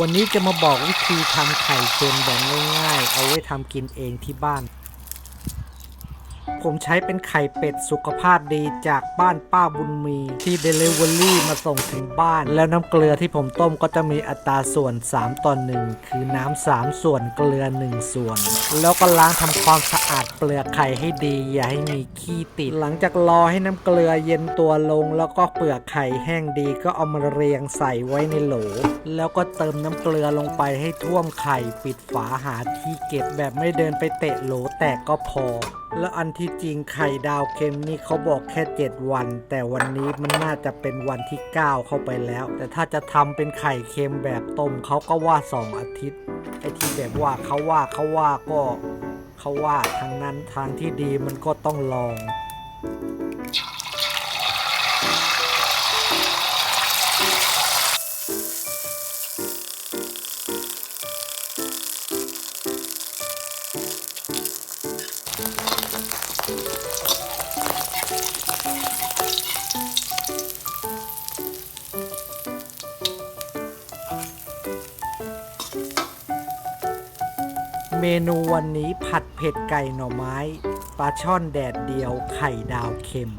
วันนี้จะมาบอกวิธีทำไข่เค็มแบบง่ายๆ เอาไว้ทำกินเองที่บ้าน ผมใช้เป็นไข่เป็ดสุขภาพดีจากบ้านป้าบุญมี ที่เดลิเวอรี่มาส่งถึงบ้าน แล้วน้ำเกลือที่ผมต้มก็จะมีอัตราส่วน 3ต่อ1คือน้ำ3ส่วนเกลือ 1 ส่วน แล้วก็ล้างทำความสะอาดเปลือกไข่ให้ดี อย่าให้มีขี้ติด หลังจากรอให้น้ำเกลือเย็นตัวลง แล้วก็เปลือกไข่แห้งดีก็เอามาเรียงใส่ไว้ในโหล แล้วก็เติมน้ำเกลือลงไปให้ท่วมไข่ปิดฝาหาที่เก็บแบบไม่เดินไปเตะโหลแตกก็พอแล้วอันที่จริงไข่ดาวเค็มนี่เขาบอกแค่ 7 วัน แต่วันนี้มันน่าจะเป็นวันที่ 9 เข้าไปแล้ว แต่ถ้าจะทำเป็นไข่เค็มแบบต้มเขาก็ว่า 2 อาทิตย์ไอ้ที่แบบว่าเขาว่าเขาว่าก็เขาว่าทางนั้นทางที่ดีมันก็ต้องลอง เมนูวันนี้ผัดเผ็ดไก่หน่อไม้ ปลาช่อนแดดเดียวไข่ดาวเค็ม